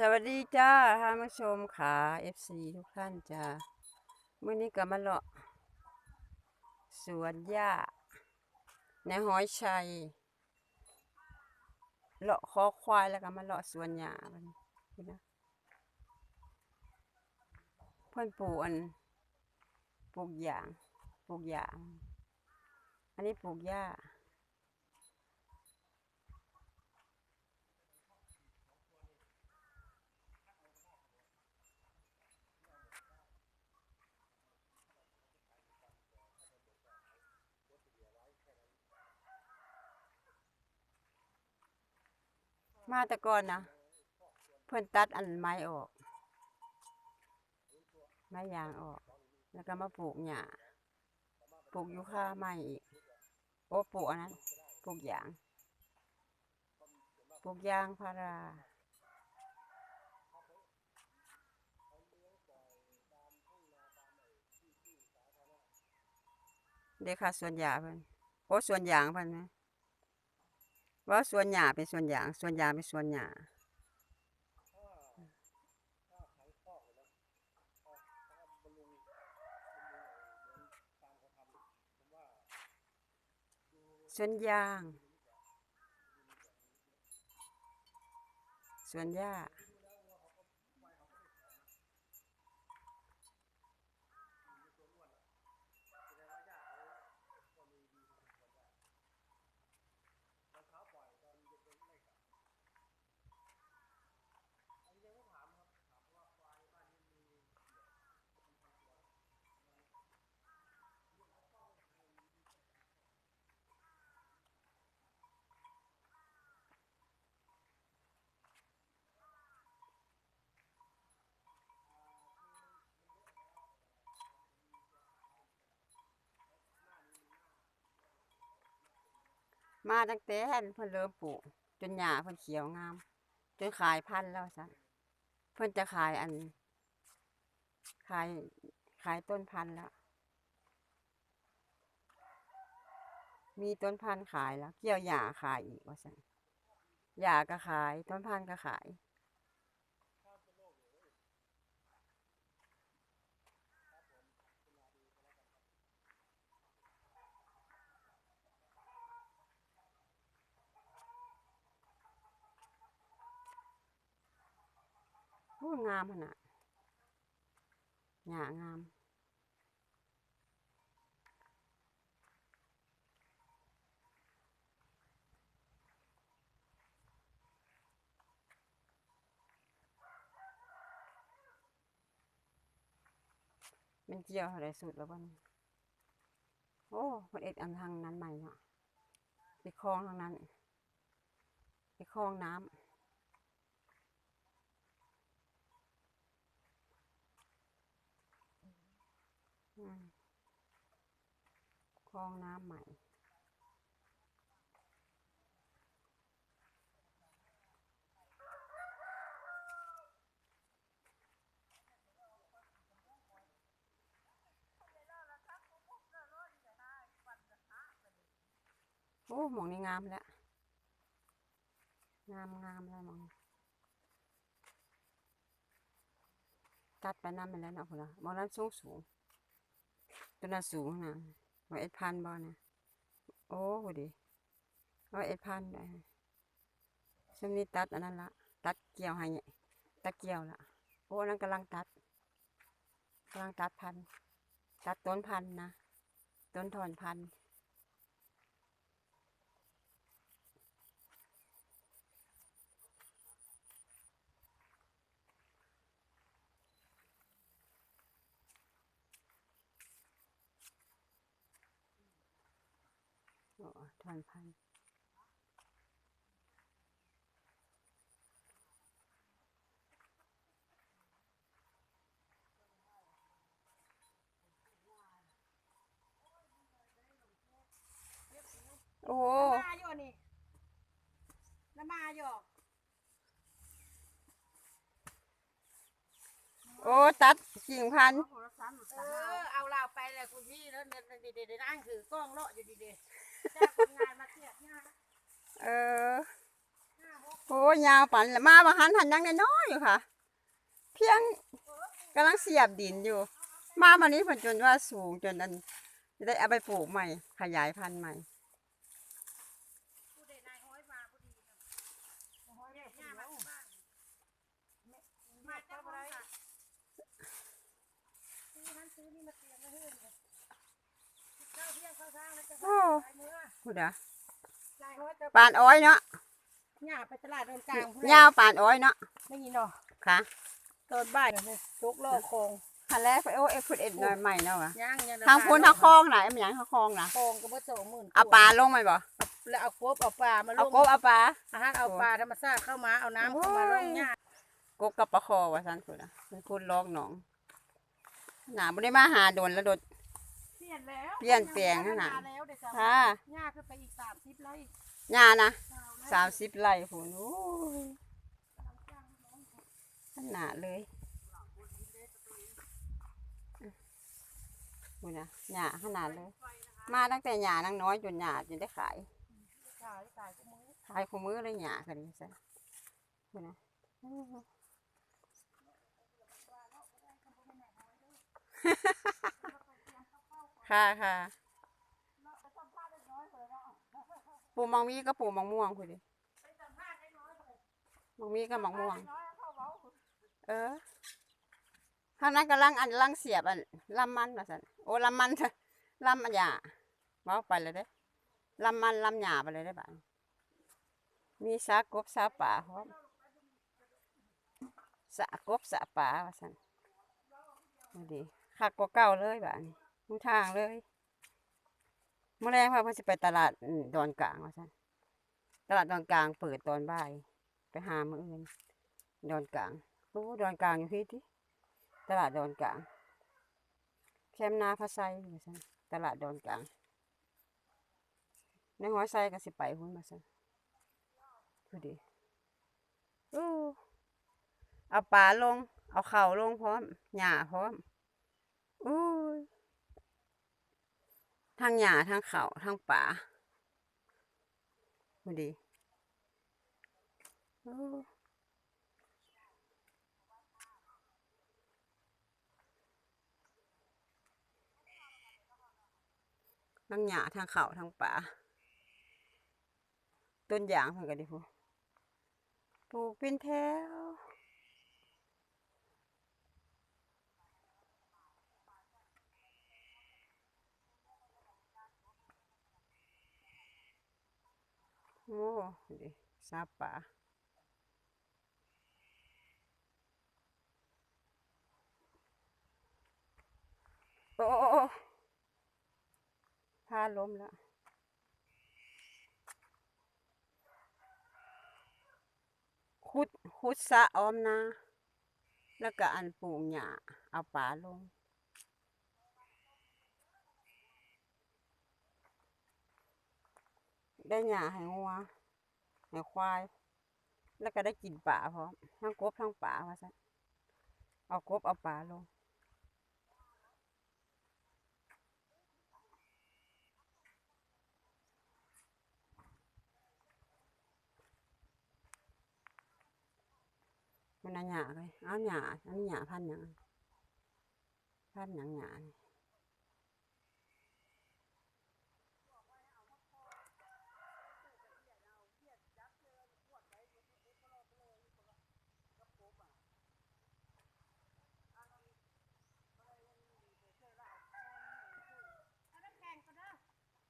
สวัสดีจ้าท่านผู้ชมค่ะ FC ทุกท่านจ้าเมื่อนี้ก็มาเลาะสวนหญ้าในหอยชัยเลาะคอควายแล้วก็มาเลาะสวนหญ้าพี่นะเพื่อนปลูกอันปลูกยางปลูกยาง อันนี้ปลูกหญ้า มาแต่ก่อนนะเพิ่อนตัดอันไม้ออก ไม้ยางออก แล้วก็มาปลูกหญ้าปลูกยูคาไม้อีกโอ้ปลูกอันนั้นปลูกยางปลูกยางพาราเด็กค่ะส่วนหญ้าเพิ่นโอ้ส่วนยางเพิ่นนะ ว่าส่วนหญ้าเป็นส่วนยางส่วนยางเป็นส่วนหญ้าส่วนยาง ส่วนหญ้า มาตั้งแต่เพิ่นเริ่มปลูก จนหญ้าเพิ่นเขียวงาม จนขายพันธุ์แล้วสั่นเพิ่นจะขายอัน ขายขายต้นพันธุ์แล้วมีต้นพันธุ์ขายแล้ว เกี่ยวหญ้าขายอีกว่าสั่นหญ้าก็ขาย ต้นพันธุ์ก็ขาย โอ้งามขนาดหญ้างาม มันเกี่ยวอะไรสุดแล้วบ้านโอ้มันเอ็ดอันทางนั้นใหม่เนาะไปคลองทางนั้นไปคลองน้ำ คลองน้ำใหม่โอ้หมองนี่งามแล้ว งามงามแล้วหมองตัดไปน้ำไปแล้วเนาะพุ่นะหมองนั้นสูงสูง ตัวน่าสูงนะว่าเอ็ดพันบ่นะโอ้โหดิว่าเอ็ดพันได้ช่วงนี้ตัดอันนั้นละตัดเกี่ยวให้เนี่ยตัดเกี่ยวละโอ้นั่นกำลังตัดกำลังตัดพันตัดต้นพันนะต้นถอนพันธุ์ โอ้ถอนพันโอ้โหมาอยู่นี่น้ำมาอยู่โอ้ ตัดกิ่งพันธุ์ เออ เอาเราไปเลยคุณพี่แล้วเดินดีเดนั่งถือกล้องเลาะอยู่ดีเด จ้างคนงานมาเทียบเนี่ยเออ ห้าหกคโอ้ยยาวปันละมาบางหันหันยังน้อยๆอยู่ค่ะ เพียงกำลังเสียบดินอยู่ มาวันนี้ผลจนว่าสูงจนอันจะได้เอาไปปลูกใหม่ ขยายพันธุ์ใหม่ ผู้ใดนายห้อยมาผู้ดีนะห้อยเนี่ยมาที่บ้านมาเจ้าอะไรซื้อนั้นซื้อนี่มาเตรียมไว้ให้เลย โอ้ใส่เมื่อพูดอะนายห้อยจะปานอ้อยเนาะหญ้าไปตลาดเดินกลางผู้ใดยาวปานอ้อยเนาะไม่ยินหรอค่ะตอนบ่ายเนี่ยลุกโลกโคงคันแรกโอ้เอ็กพุดเอ็ดหน่อยใหม่เนาะวะย่างเนี่ยทางพูนทางคลองไหนมันหยังทางคลองนะโคงก็บ่โสหมื่นเอาปลาลงไหมบ่แล้วเอากบเอาปลามาลเอางกบเอาปลาอาหารเอาปลาธรรมชาติเข้ามาเอาน้ำเข้ามาลงหญ้ากบกับปลาคอว่าซั่นพุ่นน่ะเป็นพูดลอกหนองหนาบ่ได้มาหาโดนแล้วโดนเป ลี่ยนแล้วเปลี่ยนแปลงขนาดแล้วเดี๋ยวจะค่ะหญ้าขึ้นไปอีกสามสิบไร่หญ้านะเช้านะสามสิบไร่พุ่นโอ้ยขนาดเลยพุ่นน่ะหญ้าขนาดเลย มาตั้งแต่หญ้านังน้อยจนหญ้าจนได้ขาย ขายขายก็มือขายคู่มือเลยหญ้ากันนี่ซะพุ่นน่ะโอ้โห ค่ะค่ะปลูกมังมีก็ปลูกมังม่วงคุณดิมังมีก็มังม่วง เออข้านั้นกำลังอันลังเสียบอันลำมันนะสันโอ้ลำมันลำอันหยาว้าไปเลยเด้ลำมันลำหยาไปเลยได้บ้านมีสากบสาป่าพร้อมสากบสาป่าว่าสันดูดิคักกว่าเก่าเลยบ้าน มุงทางเลยเมื่อแรงพาเพิ่นสิไปตลาดดอนกลางว่าสันตลาดดอนกลางเปิดตอนบ่าย ไปหามื้ออื่นดอนกลางโอ้ดอนกลางอยู่ที่ที่ตลาดดอนกลางแคมนาพะไซว่าซั่นตลาดดอนกลางในหัวไซก็สิไปหุ่นมาซั่นดูดิอู้เอาปลาลง เอาเข่าลงพร้อมหญ้าพร้อมอู้ ทั้งหญ้าทั้งเข่าทั้งปลาดูดิอู้ทั้งหญ้าทั้งเขาทั้งป่าต้นยางเพิ่นก็ดิพูปลูกเป็นแถว โอ้ดิซาป่าโอ้โอ้โอ้พาล้มแล้วขุดขุดสระออมนา แล้วก็อันปลูกหญ้าเอาป่าลง ได้หญ้าให้งัวให้ควาย แล้วก็ได้กินป่าพร้อมทั้งกบทั้งป่าว่าซะเอากบเอาป่าลงมันน่ะหยาเลยเอาหยาอันนี้หยาพันธุ์หยังพันธุ์หยังหยานี่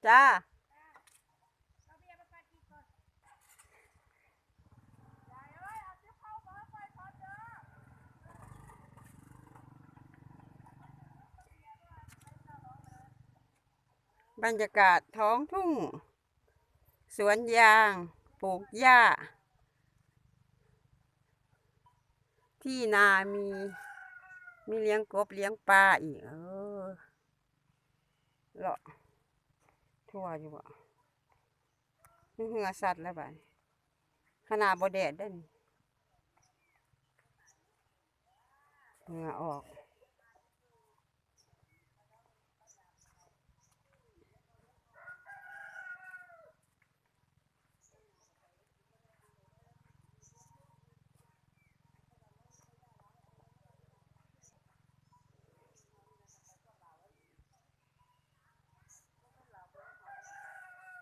จ้าบรรยากาศท้องทุ่ง สวนยาง ปลูกหญ้า ที่นามี มีเลี้ยงกบเลี้ยงปลาอีก เออเลาะ ทั่วอยู่บ่นี่เหงือสัตว์แล้วบ่ดนี้ขนาดบ่แดดได้นเหงือออก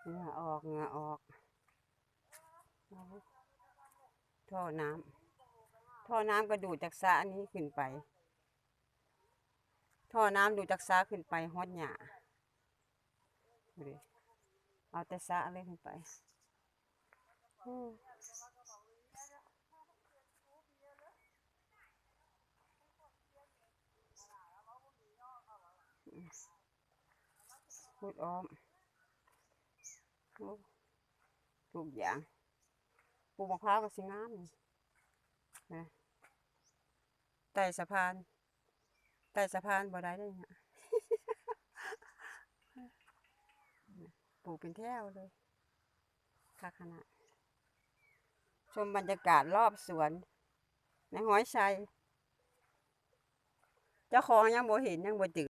เหงื่อออกเหงื่อออกท่อน้ำท่อน้ำก็ดูดจากสระอันนี้ขึ้นไป ท่อน้ำดูดจากสระขึ้นไปฮอดหญ้าเอาแต่สระเลยขึ้นไปพูดอ้อม โอ้ปลูกอย่างปลูกมะพร้าวก็สิงามนี่นะใต้สะพานใต้สะพานบ่ได้เลยเนี่ยปลูกเป็นแถวเลยค่ะขนาดชมบรรยากาศรอบสวน ในห้อยชัยเจ้าของยังบ่เห็นยังบ่จือ